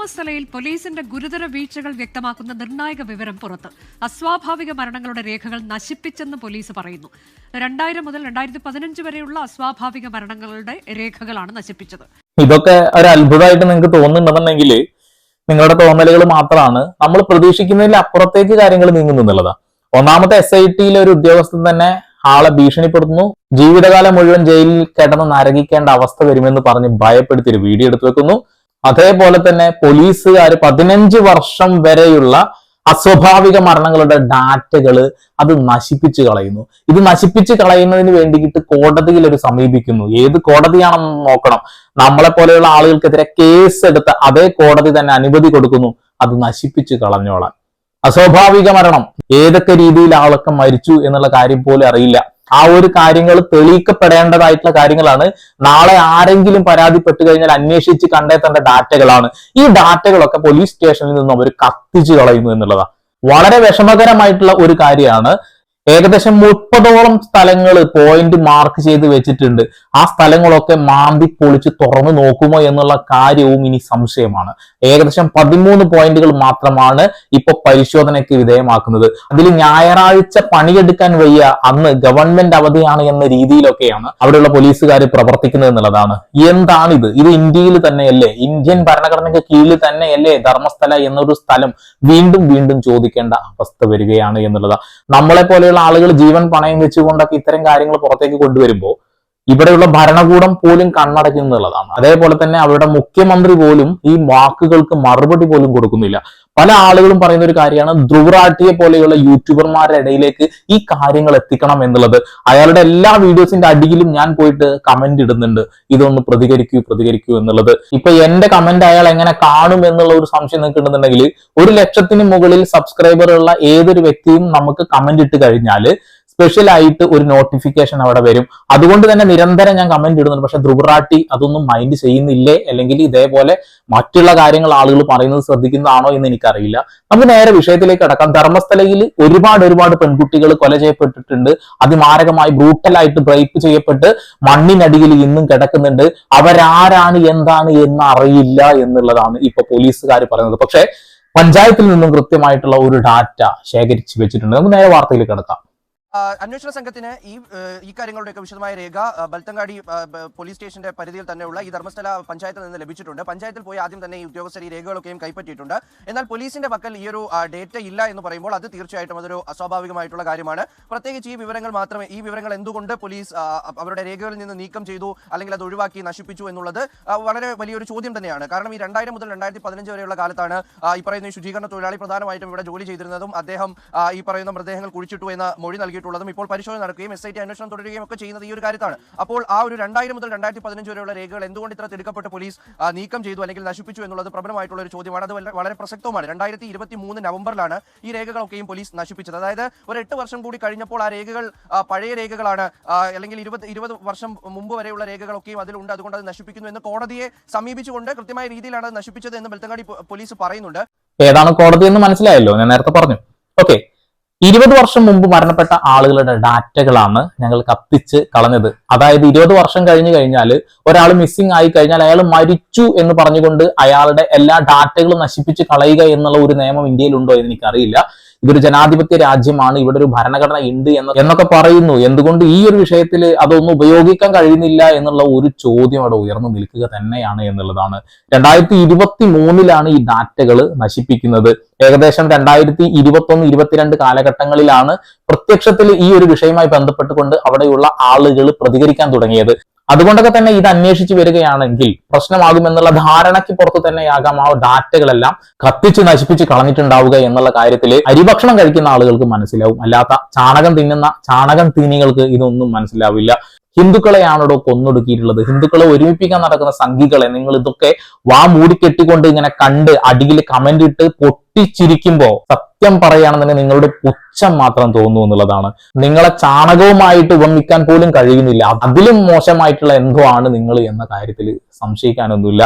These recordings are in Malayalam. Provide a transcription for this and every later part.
ധർമ്മസ്ഥലയിൽ പോലീസിന്റെ ഗുരുതര വീഴ്ചകൾ വ്യക്തമാക്കുന്ന നിർണായക വിവരം പുറത്ത്. അസ്വാഭാവിക മരണങ്ങളുടെ രേഖകൾ നശിപ്പിച്ചെന്ന് പോലീസ് പറയുന്നു. രണ്ടായിരം മുതൽ രണ്ടായിരത്തി പതിനഞ്ച് വരെയുള്ള അസ്വാഭാവിക മരണങ്ങളുടെ രേഖകളാണ് നശിപ്പിച്ചത്. ഇതൊക്കെ ഒരു അത്ഭുതമായിട്ട് നിങ്ങൾക്ക് തോന്നുന്നുണ്ടെന്നുണ്ടെങ്കിൽ നിങ്ങളുടെ തോന്നലുകൾ മാത്രമാണ്. നമ്മൾ പ്രതീക്ഷിക്കുന്നതിൽ അപ്പുറത്തേക്ക് കാര്യങ്ങൾ നീങ്ങുന്നു എന്നുള്ളതാണ് ഒന്നാമത്തെ എസ് ഐ ടിയിലെ ഒരു ഉദ്യോഗസ്ഥൻ തന്നെ ആളെ ഭീഷണിപ്പെടുത്തുന്നു. ജീവിതകാലം മുഴുവൻ ജയിലിൽ കിടന്ന് നരകിക്കേണ്ട അവസ്ഥ വരുമെന്ന് പറഞ്ഞ് ഭയപ്പെടുത്തി ഒരു വീഡിയോ എടുത്തു വെക്കുന്നു. അതേപോലെ തന്നെ പോലീസുകാർ പതിനഞ്ച് വർഷം വരെയുള്ള അസ്വാഭാവിക മരണങ്ങളുടെ ഡാറ്റകൾ അത് നശിപ്പിച്ചു കളയുന്നു. ഇത് നശിപ്പിച്ചു കളയുന്നതിന് വേണ്ടിയിട്ട് കോടതിയിൽ ഒരു സമീപിക്കുന്നു. ഏത് കോടതിയാണെന്ന് നോക്കണം. നമ്മളെ പോലെയുള്ള ആളുകൾക്കെതിരെ കേസ് എടുത്ത അതേ കോടതി തന്നെ അനുമതി കൊടുക്കുന്നു. അത് നശിപ്പിച്ചു കളഞ്ഞോളാൻ. അസ്വാഭാവിക മരണം. ഏതൊക്കെ രീതിയിൽ ആളൊക്കെ മരിച്ചു എന്നുള്ള കാര്യം പോലും അറിയില്ല. ആ ഒരു കാര്യങ്ങൾ തെളിയിക്കപ്പെടേണ്ടതായിട്ടുള്ള കാര്യങ്ങളാണ്. നാളെ ആരെങ്കിലും പരാതിപ്പെട്ടു കഴിഞ്ഞാൽ അന്വേഷിച്ച് കണ്ടെത്തേണ്ട ഡാറ്റകളാണ്. ഈ ഡാറ്റകളൊക്കെ പോലീസ് സ്റ്റേഷനിൽ നിന്നും അവർ കത്തിച്ചു കളയുന്നു എന്നുള്ളതാണ് വളരെ വിഷമകരമായിട്ടുള്ള ഒരു കാര്യമാണ് ഏകദേശം മുപ്പതോളം സ്ഥലങ്ങൾ പോയിന്റ് മാർക്ക് ചെയ്ത് വെച്ചിട്ടുണ്ട്. ആ സ്ഥലങ്ങളൊക്കെ മാന്തി പൊളിച്ച് തുറന്നു നോക്കുമോ എന്നുള്ള കാര്യവും ഇനി സംശയമാണ്. ഏകദേശം പതിമൂന്ന് പോയിന്റുകൾ മാത്രമാണ് ഇപ്പൊ പരിശോധനയ്ക്ക് വിധേയമാക്കുന്നത്. അതിൽ ഞായറാഴ്ച പണിയെടുക്കാൻ വയ്യ അന്ന് ഗവൺമെന്റ് അവധിയാണ് എന്ന രീതിയിലൊക്കെയാണ് അവിടെയുള്ള പോലീസുകാർ പ്രവർത്തിക്കുന്നത് എന്നുള്ളതാണ്. എന്താണിത്? ഇത് ഇന്ത്യയിൽ തന്നെയല്ലേ? ഇന്ത്യൻ ഭരണഘടനയ്ക്ക് കീഴിൽ തന്നെയല്ലേ ധർമ്മസ്ഥല എന്നൊരു സ്ഥലം വീണ്ടും വീണ്ടും ചോദിക്കേണ്ട അവസ്ഥ വരികയാണ് എന്നുള്ളതാണ് നമ്മളെ പോലെയുള്ള ആളുകൾ ജീവൻ പണയം വെച്ചുകൊണ്ടൊക്കെ ഇത്തരം കാര്യങ്ങൾ പുറത്തേക്ക് കൊണ്ടുവരുമ്പോൾ ഇവിടെയുള്ള ഭരണകൂടം പോലും കണ്ണടയ്ക്കുന്നുള്ളതാണ് അതേപോലെ തന്നെ അവരുടെ മുഖ്യമന്ത്രി പോലും ഈ വാക്കുകൾക്ക് മറുപടി പോലും കൊടുക്കുന്നില്ല. പല ആളുകളും പറയുന്ന ഒരു കാര്യമാണ് ധ്രുവറാട്ടിയെ പോലെയുള്ള യൂട്യൂബർമാരുടെ ഇടയിലേക്ക് ഈ കാര്യങ്ങൾ എത്തിക്കണം എന്നുള്ളത്. അയാളുടെ എല്ലാ വീഡിയോസിന്റെ അടിയിലും ഞാൻ പോയിട്ട് കമന്റ് ഇടുന്നുണ്ട്. ഇതൊന്ന് പ്രതികരിക്കൂ പ്രതികരിക്കൂ എന്നുള്ളത്. ഇപ്പൊ എന്റെ കമന്റ് അയാൾ എങ്ങനെ കാണും എന്നുള്ള ഒരു സംശയം നിങ്ങൾക്ക് ഉണ്ടെന്നുണ്ടെങ്കിൽ ഒരു ലക്ഷത്തിന് മുകളിൽ സബ്സ്ക്രൈബർ ഉള്ള ഏതൊരു വ്യക്തിയും നമുക്ക് കമന്റ് ഇട്ട് കഴിഞ്ഞാൽ സ്പെഷ്യൽ ആയിട്ട് ഒരു നോട്ടിഫിക്കേഷൻ അവിടെ വരും. അതുകൊണ്ട് തന്നെ നിരന്തരം ഞാൻ കമന്റ് ഇടുന്നുണ്ട്. പക്ഷെ ധ്രുവറാട്ടി അതൊന്നും മൈൻഡ് ചെയ്യുന്നില്ലേ? അല്ലെങ്കിൽ ഇതേപോലെ മറ്റുള്ള കാര്യങ്ങൾ ആളുകൾ പറയുന്നത് ശ്രദ്ധിക്കുന്നതാണോ എന്ന് എനിക്കറിയില്ല. നമുക്ക് നേരെ വിഷയത്തിലേക്ക് കടക്കാം. ധർമ്മസ്ഥലയിൽ ഒരുപാട് ഒരുപാട് പെൺകുട്ടികൾ കൊല ചെയ്യപ്പെട്ടിട്ടുണ്ട്. അതിമാരകമായി ബ്രൂട്ടലായിട്ട് ബ്രേപ്പ് ചെയ്യപ്പെട്ട് മണ്ണിനടിയിൽ ഇന്നും കിടക്കുന്നുണ്ട്. അവരാരാണ് എന്താണ് എന്ന് അറിയില്ല എന്നുള്ളതാണ് ഇപ്പൊ പോലീസുകാർ പറയുന്നത്. പക്ഷേ പഞ്ചായത്തിൽ നിന്നും കൃത്യമായിട്ടുള്ള ഒരു ഡാറ്റ ശേഖരിച്ചു വെച്ചിട്ടുണ്ട്. നമുക്ക് നേരെ വാർത്തയിൽ കിടക്കാം. അന്വേഷണ സംഘത്തിന് ഈ ഈ കാര്യങ്ങളുടെയൊക്കെ വിശദമായ രേഖ ബൽത്തങ്ങാടി പോലീസ് സ്റ്റേഷന്റെ പരിധിയിൽ തന്നെയുള്ള ഈ ധർമ്മസ്ഥല പഞ്ചായത്തിൽ നിന്ന് ലഭിച്ചിട്ടുണ്ട്. പഞ്ചായത്തിൽ പോയി ആദ്യം തന്നെ ഈ ഉദ്യോഗസ്ഥർ ഈ രേഖകളൊക്കെയും കൈപ്പറ്റിയിട്ടുണ്ട്. എന്നാൽ പോലീസിന്റെ പക്കൽ ഈ ഒരു ഡേറ്റ ഇല്ല എന്ന് പറയുമ്പോൾ അത് തീർച്ചയായിട്ടും അതൊരു അസ്വാഭാവികമായിട്ടുള്ള കാര്യമാണ്. പ്രത്യേകിച്ച് ഈ വിവരങ്ങൾ മാത്രമേ ഈ വിവരങ്ങൾ എന്തുകൊണ്ട് പോലീസ് അവരുടെ രേഖകളിൽ നിന്ന് നീക്കം ചെയ്തു അല്ലെങ്കിൽ അത് ഒഴിവാക്കി നശിപ്പിച്ചു എന്നുള്ളത് വളരെ വലിയൊരു ചോദ്യം തന്നെയാണ്. കാരണം ഈ രണ്ടായിരം മുതൽ രണ്ടായിരത്തി പതിനഞ്ച് വരെയുള്ള കാലത്താണ് ഈ പറയുന്ന ശുചീകരണ തൊഴിലാളി പ്രധാനമായിട്ടും ഇവിടെ ജോലി ചെയ്തിരുന്നതും അദ്ദേഹം ഈ പറയുന്ന മൃതദേഹങ്ങൾ കുഴിച്ചിട്ടു എന്ന മൊഴി നൽകിയിട്ടുള്ളതും ഇപ്പോൾ പരിശോധന നടക്കുകയും എസ് ഐ ടി അന്വേഷണം തുടരുകയും ഒക്കെ ചെയ്യുന്നത് ഈ ഒരു കാര്യത്താണ്. അപ്പോൾ ആ ഒരു രണ്ടായിരം മുതൽ രണ്ടായിരത്തി പതിനഞ്ച് വരെയുള്ള രേഖകൾ എന്തുകൊണ്ട് ഇത്ര തിടുക്കപ്പെട്ട് പോലീസ് നീക്കം ചെയ്തു അല്ലെങ്കിൽ നശിപ്പിച്ചു എന്നുള്ളത് പ്രബലമായിട്ടുള്ള ഒരു ചോദ്യമാണ്. അത് വളരെ പ്രസക്തവുമാണ്. രണ്ടായിരത്തി ഇരുപത്തി മൂന്ന് നവംബറിലാണ് ഈ രേഖകളൊക്കെയും പോലീസ് നശിപ്പിച്ചത്. അതായത് ഒരു എട്ട് വർഷം കൂടി കഴിഞ്ഞപ്പോൾ ആ രേഖകൾ പഴയ രേഖകളാണ് അല്ലെങ്കിൽ ഇരുപത് ഇരുപത് വർഷം മുമ്പ് വരെയുള്ള രേഖകളൊക്കെയും അതിലുണ്ട്. അതുകൊണ്ട് അത് നശിപ്പിക്കുന്നു എന്ന് കോടതിയെ സമീപിച്ചുകൊണ്ട് കൃത്യമായ രീതിയിലാണ് നശിപ്പിച്ചത് എന്ന് ബെൽത്തങ്ങാടി പോലീസ് പറയുന്നുണ്ട്. ഏതാണ് കോടതി എന്ന് മനസ്സിലായല്ലോ? ഞാൻ നേരത്തെ പറഞ്ഞു. ഓക്കെ ഇരുപത് വർഷം മുമ്പ് മരണപ്പെട്ട ആളുകളുടെ ഡാറ്റകളാണ് ഞങ്ങൾ കത്തിച്ച് കളഞ്ഞത്. അതായത് ഇരുപത് വർഷം കഴിഞ്ഞു കഴിഞ്ഞാൽ ഒരാൾ മിസ്സിംഗ് ആയി കഴിഞ്ഞാൽ അയാൾ മരിച്ചു എന്ന് പറഞ്ഞുകൊണ്ട് അയാളുടെ എല്ലാ ഡാറ്റകളും നശിപ്പിച്ച് കളയുക എന്നുള്ള ഒരു നിയമം ഇന്ത്യയിൽ ഉണ്ടോ എന്ന് എനിക്കറിയില്ല. ഇതൊരു ജനാധിപത്യ രാജ്യമാണ് ഇവിടെ ഒരു ഭരണഘടന ഉണ്ട് എന്ന് എന്നൊക്കെ പറയുന്നു. എന്തുകൊണ്ട് ഈ ഒരു വിഷയത്തിൽ അതൊന്നും ഉപയോഗിക്കാൻ കഴിയുന്നില്ല എന്നുള്ള ഒരു ചോദ്യം അവിടെ ഉയർന്നു നിൽക്കുക തന്നെയാണ് എന്നുള്ളതാണ്. രണ്ടായിരത്തി ഇരുപത്തി മൂന്നിലാണ് ഈ ഡാറ്റകൾ നശിപ്പിക്കുന്നത്. ഏകദേശം രണ്ടായിരത്തി ഇരുപത്തി ഒന്ന് ഇരുപത്തിരണ്ട് കാലഘട്ടങ്ങളിലാണ് പ്രത്യക്ഷത്തിൽ ഈ ഒരു വിഷയവുമായി ബന്ധപ്പെട്ടുകൊണ്ട് അവിടെയുള്ള ആളുകൾ പ്രതികരിക്കാൻ തുടങ്ങിയത്. അതുകൊണ്ടൊക്കെ തന്നെ ഇത് അന്വേഷിച്ചു വരികയാണെങ്കിൽ പ്രശ്നമാകുമെന്നുള്ള ധാരണയ്ക്ക് പുറത്ത് തന്നെയാകാം ആ ഡാറ്റകളെല്ലാം കത്തിച്ച് നശിപ്പിച്ച് കളഞ്ഞിട്ടുണ്ടാവുക എന്നുള്ള കാര്യത്തിൽ അരിഭക്ഷണം കഴിക്കുന്ന ആളുകൾക്ക് മനസ്സിലാവും. അല്ലാത്ത ചാണകം തിന്നുന്ന ചാണകം തീനികൾക്ക് ഇതൊന്നും മനസ്സിലാവില്ല. ഹിന്ദുക്കളെയാണോ കൊന്നൊടുക്കിയിട്ടുള്ളത്? ഹിന്ദുക്കളെ ഒരുമിപ്പിക്കാൻ നടക്കുന്ന സംഘികളെ നിങ്ങൾ ഇതൊക്കെ വാ മൂടിക്കെട്ടിക്കൊണ്ട് ഇങ്ങനെ കണ്ട് അടിയിൽ കമന്റ് ഇട്ട് പൊട്ടിച്ചിരിക്കുമ്പോ സത്യം പറയുകയാണെന്നുണ്ടെങ്കിൽ നിങ്ങളുടെ പുച്ഛം മാത്രം തോന്നുന്നു എന്നുള്ളതാണ്. നിങ്ങളെ ചാണകവുമായിട്ട് ഉപമിക്കാൻ പോലും കഴിയുന്നില്ല. അതിലും മോശമായിട്ടുള്ള എന്തോ ആണ് നിങ്ങൾ എന്ന കാര്യത്തിൽ സംശയിക്കാനൊന്നുമില്ല.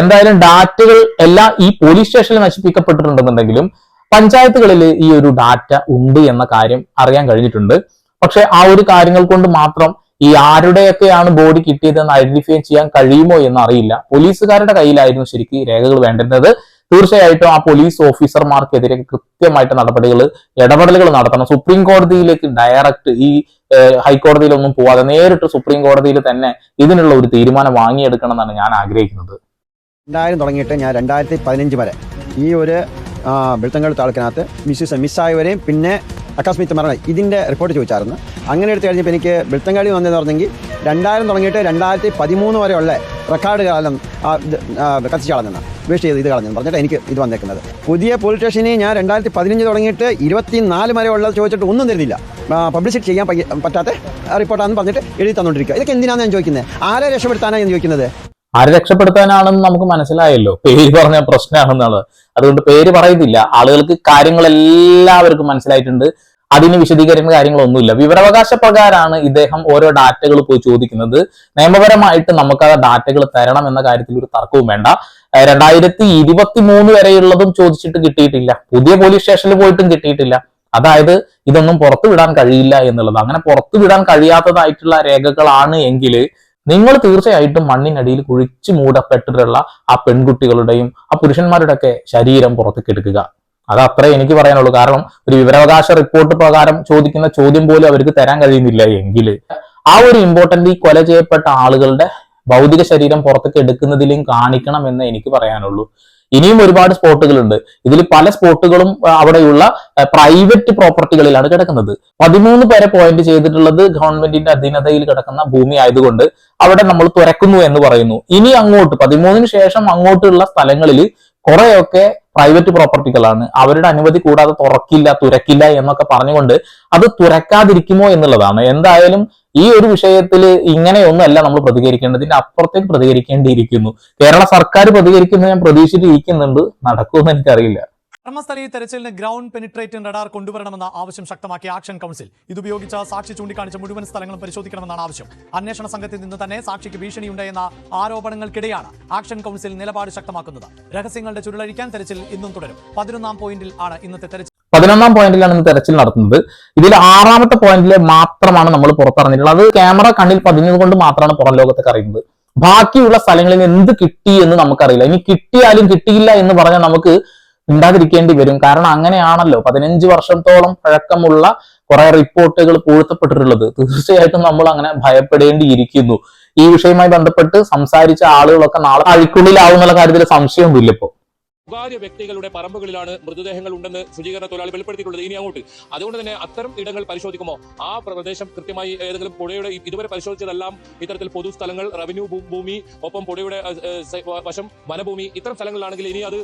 എന്തായാലും ഡാറ്റകൾ എല്ലാം ഈ പോലീസ് സ്റ്റേഷനിൽ നശിപ്പിക്കപ്പെട്ടിട്ടുണ്ടെന്നുണ്ടെങ്കിലും പഞ്ചായത്തുകളിൽ ഈ ഒരു ഡാറ്റ ഉണ്ട് എന്ന കാര്യം അറിയാൻ കഴിഞ്ഞിട്ടുണ്ട്. പക്ഷെ ആ ഒരു കാര്യങ്ങൾ കൊണ്ട് മാത്രം ഈ ആരുടെയൊക്കെയാണ് ബോഡി കിട്ടിയതെന്ന് ഐഡന്റിഫൈ ചെയ്യാൻ കഴിയുമോ എന്ന് അറിയില്ല. പോലീസുകാരുടെ കയ്യിലായിരുന്നു ശരിക്കും രേഖകൾ വേണ്ടുന്നത്. തീർച്ചയായിട്ടും ആ പോലീസ് ഓഫീസർമാർക്കെതിരെ കൃത്യമായിട്ട് നടപടികൾ ഇടപെടലുകൾ നടത്തണം. സുപ്രീം കോടതിയിലേക്ക് ഡയറക്റ്റ് ഈ ഹൈക്കോടതിയിലൊന്നും പോവാതെ നേരിട്ട് സുപ്രീം കോടതിയിൽ തന്നെ ഇതിനുള്ള ഒരു തീരുമാനം വാങ്ങിയെടുക്കണം എന്നാണ് ഞാൻ ആഗ്രഹിക്കുന്നത്. രണ്ടായിരം തുടങ്ങിയിട്ട് ഞാൻ രണ്ടായിരത്തി പതിനഞ്ച് വരെ ഈ ഒരു വെളുത്തങ്കൽ താളക്കിനകത്ത് മിസ്സിസ് മിസ്സായവരെയും പിന്നെ അക്കസ്മിക് മരണം ഇതിന്റെ റിപ്പോർട്ട് ചോദിച്ചായിരുന്നു. അങ്ങനെ എടുത്തു കഴിഞ്ഞപ്പോൾ എനിക്ക് വെളുത്തങ്കാടി വന്നതെന്ന് പറഞ്ഞെങ്കിൽ രണ്ടായിരം തുടങ്ങിയിട്ട് രണ്ടായിരത്തി പതിമൂന്ന് വരെയുള്ള റെക്കോർഡ് കാലം കത്തിച്ച് കളഞ്ഞെന്ന് വേസ്റ്റ് ചെയ്ത് ഇത് കളഞ്ഞെന്ന് പറഞ്ഞിട്ട് എനിക്ക് ഇത് വന്നേക്കുന്നത്. പുതിയ പോലീസ് സ്റ്റേഷനിൽ ഞാൻ രണ്ടായിരത്തി പതിനഞ്ച് തുടങ്ങിയിട്ട് ഇരുപത്തി നാല് വരെ ഉള്ളത് ചോദിച്ചിട്ട് ഒന്നും തരുന്നില്ല. പബ്ലിസിറ്റി ചെയ്യാൻ പറ്റാത്ത റിപ്പോർട്ടാണെന്ന് പറഞ്ഞിട്ട് എഴുതി തന്നുകൊണ്ടിരിക്കുക ഇതൊക്കെ എന്തിനാണ് ഞാൻ ചോദിക്കുന്നത് ആരെ രക്ഷപ്പെടുത്താനാണ് ഞാൻ ചോദിക്കുന്നത്? ആരെ രക്ഷപ്പെടുത്താനാണെന്ന് നമുക്ക് മനസ്സിലായല്ലോ? പേര് പറഞ്ഞ പ്രശ്നമാണെന്നുള്ളത് അതുകൊണ്ട് പേര് പറയുന്നില്ല. ആളുകൾക്ക് കാര്യങ്ങൾ എല്ലാവർക്കും മനസ്സിലായിട്ടുണ്ട്. അതിന് വിശദീകരിക്കുന്ന കാര്യങ്ങളൊന്നുമില്ല. വിവരാവകാശ പ്രകാരമാണ് ഇദ്ദേഹം ഓരോ ഡാറ്റകൾ പോയി ചോദിക്കുന്നത്. നിയമപരമായിട്ട് നമുക്ക് ആ ഡാറ്റകൾ തരണം എന്ന കാര്യത്തിൽ ഒരു തർക്കവും വേണ്ട. രണ്ടായിരത്തി ഇരുപത്തി മൂന്ന് വരെയുള്ളതും ചോദിച്ചിട്ട് കിട്ടിയിട്ടില്ല. പുതിയ പോലീസ് സ്റ്റേഷനിൽ പോയിട്ടും കിട്ടിയിട്ടില്ല. അതായത് ഇതൊന്നും പുറത്തു വിടാൻ കഴിയില്ല എന്നുള്ളത്. അങ്ങനെ പുറത്തു വിടാൻ കഴിയാത്തതായിട്ടുള്ള രേഖകളാണ് എങ്കിൽ നിങ്ങൾ തീർച്ചയായിട്ടും മണ്ണിനടിയിൽ കുഴിച്ചു മൂടപ്പെട്ടിട്ടുള്ള ആ പെൺകുട്ടികളുടെയും ആ പുരുഷന്മാരുടെ ഒക്കെ ശരീരം പുറത്തേക്ക് എടുക്കുക. അത് അത്രേ എനിക്ക് പറയാനുള്ളൂ. കാരണം ഒരു വിവരാവകാശ റിപ്പോർട്ട് പ്രകാരം ചോദിക്കുന്ന ചോദ്യം പോലും അവർക്ക് തരാൻ കഴിയുന്നില്ല എങ്കിൽ. ആ ഒരു ഇമ്പോർട്ടന്റ് ഈ കൊല ചെയ്യപ്പെട്ട ആളുകളുടെ ഭൗതിക ശരീരം പുറത്തേക്ക് എടുക്കുന്നതിലും കാണിക്കണം എന്ന് എനിക്ക് പറയാനുള്ളൂ. ഇനിയും ഒരുപാട് സ്പോട്ടുകളുണ്ട്. ഇതിൽ പല സ്പോട്ടുകളും അവിടെയുള്ള പ്രൈവറ്റ് പ്രോപ്പർട്ടികളിലാണ് കിടക്കുന്നത്. പതിമൂന്ന് പേരെ പോയിന്റ് ചെയ്തിട്ടുള്ളത് ഗവൺമെന്റിന്റെ അധീനതയിൽ കിടക്കുന്ന ഭൂമി ആയതുകൊണ്ട് അവിടെ നമ്മൾ തുറക്കുന്നു എന്ന് പറയുന്നു. ഇനി അങ്ങോട്ട് പതിമൂന്നിന് ശേഷം അങ്ങോട്ടുള്ള സ്ഥലങ്ങളിൽ കുറെയൊക്കെ പ്രൈവറ്റ് പ്രോപ്പർട്ടികളാണ്. അവരുടെ അനുമതി കൂടാതെ തുറക്കില്ല തുരക്കില്ല എന്നൊക്കെ പറഞ്ഞുകൊണ്ട് അത് തുറക്കാതിരിക്കുമോ എന്നുള്ളതാണ്. എന്തായാലും ഈ ഒരു വിഷയത്തിൽ ഇങ്ങനെയൊന്നുമല്ല നമ്മൾ പ്രതികരിക്കേണ്ടതിന്റെ അപ്പുറത്തേക്ക് പ്രതികരിക്കേണ്ടിയിരിക്കുന്നു. കേരള സർക്കാർ പ്രതികരിക്കുന്നത് ഞാൻ പ്രതീക്ഷിച്ചിരിക്കുന്നുണ്ട്. നടക്കുമെന്ന് എനിക്കറിയില്ല. കർമ്മസ്ഥലീയ തെരച്ചിലിന് ഗ്രൗണ്ട് പെനിട്രേറ്റിംഗ് റഡാർ കൊണ്ടുവരണമെന്ന ആവശ്യം ശക്തമാക്കിയ ആക്ഷൻ കൗൺസിൽ. ഇതുപയോഗിച്ച സാക്ഷി ചൂണ്ടിക്കാണിച്ച മുഴുവൻ സ്ഥലങ്ങളും പരിശോധിക്കണമെന്നാണ് ആവശ്യം. അന്വേഷണ സംഘത്തിൽ നിന്ന് തന്നെ സാക്ഷിക്ക് ഭീഷണിയുണ്ടെന്ന ആരോപണങ്ങൾക്കിടെയാണ് ആക്ഷൻ കൗൺസിൽ നിലപാട് ശക്തമാക്കുന്നത്. രഹസ്യങ്ങളുടെ ചുരുളഴിക്കാൻ തെരച്ചിൽ ഇന്നും തുടരും. പതിനൊന്നാം പോയിന്റിൽ ആണ് ഇന്നത്തെ തെരച്ചിൽ. പതിനൊന്നാം പോയിന്റിലാണ് ഇന്ന് തെരച്ചിൽ നടത്തുന്നത്. ഇതിൽ ആറാമത്തെ പോയിന്റിൽ മാത്രമാണ് നമ്മൾ പുറത്തിറങ്ങിയിട്ടുള്ളത്. അത് ക്യാമറ കണ്ണിൽ പതിഞ്ഞത് കൊണ്ട് മാത്രമാണ് പുറം ലോകത്തേക്ക് അറിയുന്നത്. ബാക്കിയുള്ള സ്ഥലങ്ങളിൽ നിന്ന് എന്ത് കിട്ടി എന്ന് നമുക്കറിയില്ല. ഇനി കിട്ടിയാലും കിട്ടിയില്ല എന്ന് പറഞ്ഞാൽ നമുക്ക് ഉണ്ടാതിരിക്കേണ്ടി വരും. കാരണം അങ്ങനെയാണല്ലോ. പതിനഞ്ച് വർഷത്തോളം പഴക്കമുള്ള കുറെ റിപ്പോർട്ടുകൾ പൂഴ്ത്തപ്പെട്ടിട്ടുള്ളത് തീർച്ചയായിട്ടും നമ്മൾ അങ്ങനെ ഭയപ്പെടേണ്ടിയിരിക്കുന്നു. ഈ വിഷയവുമായി ബന്ധപ്പെട്ട് സംസാരിച്ച ആളുകളൊക്കെ നാളെ അഴിക്കുള്ളിലാവുന്നുള്ള കാര്യത്തിൽ സംശയമൊന്നുമില്ല ഇപ്പോ സ്വകാര്യ വ്യക്തികളുടെ പറമ്പുകളിലാണ് മൃതദേഹങ്ങൾ ഉണ്ടെന്ന് ശുചീകരണ തൊഴിലാളി വെളിപ്പെടുത്തിയിട്ടുള്ളത്. ഇനി അങ്ങോട്ട്. അതുകൊണ്ട് തന്നെ അത്തരം ഇടങ്ങൾ പരിശോധിക്കുമോ? ആ പ്രദേശം കൃത്യമായി ഏതെങ്കിലും പുഴയുടെ ഇതുവരെ പരിശോധിച്ചതെല്ലാം ഇത്തരത്തിൽ പൊതു സ്ഥലങ്ങൾ റവന്യൂ ഭൂമി ഒപ്പം പുഴയുടെ വശം വനഭൂമി ഇത്തരം സ്ഥലങ്ങളിലാണെങ്കിൽ ഇനി അത്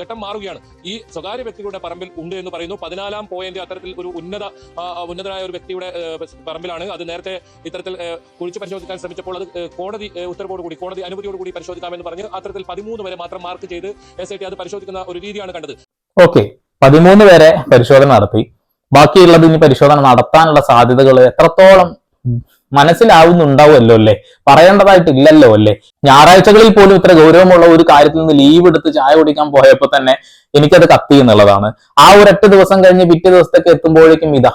ഘട്ടം മാറുകയാണ്. ഈ സ്വകാര്യ വ്യക്തികളുടെ പറമ്പിൽ ഉണ്ട് എന്ന് പറയുന്നു. പതിനാലാം പോയിന്റ് അത്തരത്തിൽ ഒരു ഉന്നത ഉന്നതനായ ഒരു വ്യക്തിയുടെ പറമ്പിലാണ്. അത് നേരത്തെ ഇത്തരത്തിൽ കുഴിച്ചു പരിശോധിക്കാൻ ശ്രമിച്ചപ്പോൾ അത് കോടതി ഉത്തരവോടുകൂടി കോടതി അനുമതിയോടുകൂടി പരിശോധിക്കാമെന്ന് പറഞ്ഞ് അത്തരത്തിൽ പതിമൂന്ന് വരെ മാത്രം മാർക്ക് ചെയ്ത് എസ് അത് പരിശോധിക്കുന്ന ഒരു രീതിയാണ് കണ്ടത്. ഓക്കെ. പതിമൂന്ന് പേരെ പരിശോധന നടത്തി. ബാക്കിയുള്ളത് ഇനി പരിശോധന നടത്താനുള്ള സാധ്യതകൾ എത്രത്തോളം മനസ്സിലാവുന്നുണ്ടാവുമല്ലോ അല്ലേ? പറയേണ്ടതായിട്ടില്ലല്ലോ അല്ലേ? ഞായറാഴ്ചകളിൽ പോലും ഇത്ര ഗൗരവമുള്ള ഒരു കാര്യത്തിൽ നിന്ന് ലീവ് എടുത്ത് ചായ കുടിക്കാൻ പോയപ്പോൾ തന്നെ എനിക്കത് കത്തി എന്നുള്ളതാണ്. ആ ഒരൊറ്റ ദിവസം കഴിഞ്ഞ് പിറ്റേ ദിവസത്തേക്ക് എത്തുമ്പോഴേക്കും ഇതാ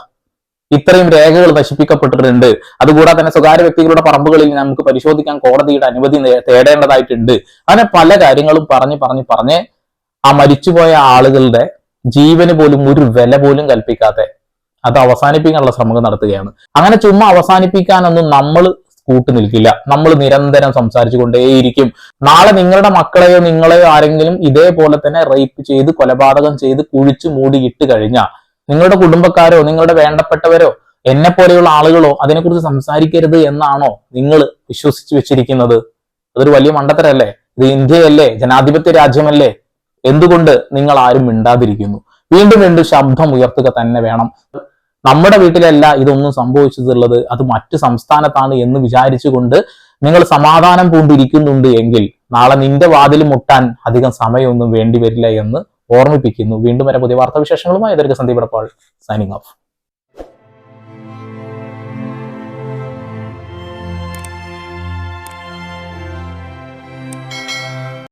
ഇത്രയും രേഖകൾ നശിപ്പിക്കപ്പെട്ടിട്ടുണ്ട്. അതുകൂടാതെ തന്നെ സ്വകാര്യ വ്യക്തികളുടെ പറമ്പുകളിൽ നമുക്ക് പരിശോധിക്കാൻ കോടതിയുടെ അനുമതി തേടേണ്ടതായിട്ടുണ്ട്. അങ്ങനെ പല കാര്യങ്ങളും പറഞ്ഞ് പറഞ്ഞ് പറഞ്ഞ് ആ മരിച്ചുപോയ ആളുകളുടെ ജീവന് പോലും ഒരു വില പോലും കൽപ്പിക്കാതെ അത് അവസാനിപ്പിക്കാനുള്ള ശ്രമം നടത്തുകയാണ്. അങ്ങനെ ചുമ്മാ അവസാനിപ്പിക്കാനൊന്നും നമ്മൾ കൂട്ടു നിൽക്കില്ല. നമ്മൾ നിരന്തരം സംസാരിച്ചു കൊണ്ടേയിരിക്കും നാളെ നിങ്ങളുടെ മക്കളെയോ നിങ്ങളെയോ ആരെങ്കിലും ഇതേപോലെ തന്നെ റേപ്പ് ചെയ്ത് കൊലപാതകം ചെയ്ത് കുഴിച്ചു മൂടിയിട്ട് കഴിഞ്ഞാൽ നിങ്ങളുടെ കുടുംബക്കാരോ നിങ്ങളുടെ വേണ്ടപ്പെട്ടവരോ എന്നെ പോലെയുള്ള ആളുകളോ അതിനെക്കുറിച്ച് സംസാരിക്കരുത് എന്നാണോ നിങ്ങൾ വിശ്വസിച്ച് വെച്ചിരിക്കുന്നത്? അതൊരു വലിയ മണ്ടത്തരല്ലേ? ഇത് ഇന്ത്യയല്ലേ? ജനാധിപത്യ രാജ്യമല്ലേ? എന്തുകൊണ്ട് നിങ്ങൾ ആരും മിണ്ടാതിരിക്കുന്നു? വീണ്ടും വീണ്ടും ശബ്ദം ഉയർത്തുക തന്നെ വേണം. നമ്മുടെ വീട്ടിലല്ല ഇതൊന്നും സംഭവിച്ചിട്ടുള്ളത്. അത് മറ്റു സംസ്ഥാനത്താണ് എന്ന് വിചാരിച്ചുകൊണ്ട് നിങ്ങൾ സമാധാനം പൂണ്ടിരിക്കുന്നുണ്ട് എങ്കിൽ നാളെ നിന്റെ വാതിൽ മുട്ടാൻ അധികം സമയമൊന്നും വേണ്ടി വരില്ല എന്ന് ഓർമ്മിപ്പിക്കുന്നു. വീണ്ടും വരെ പുതിയ വാർത്താവിശേഷങ്ങളുമായി. ഇതൊരു സന്ദീപ് സൈനിങ് ഓഫ്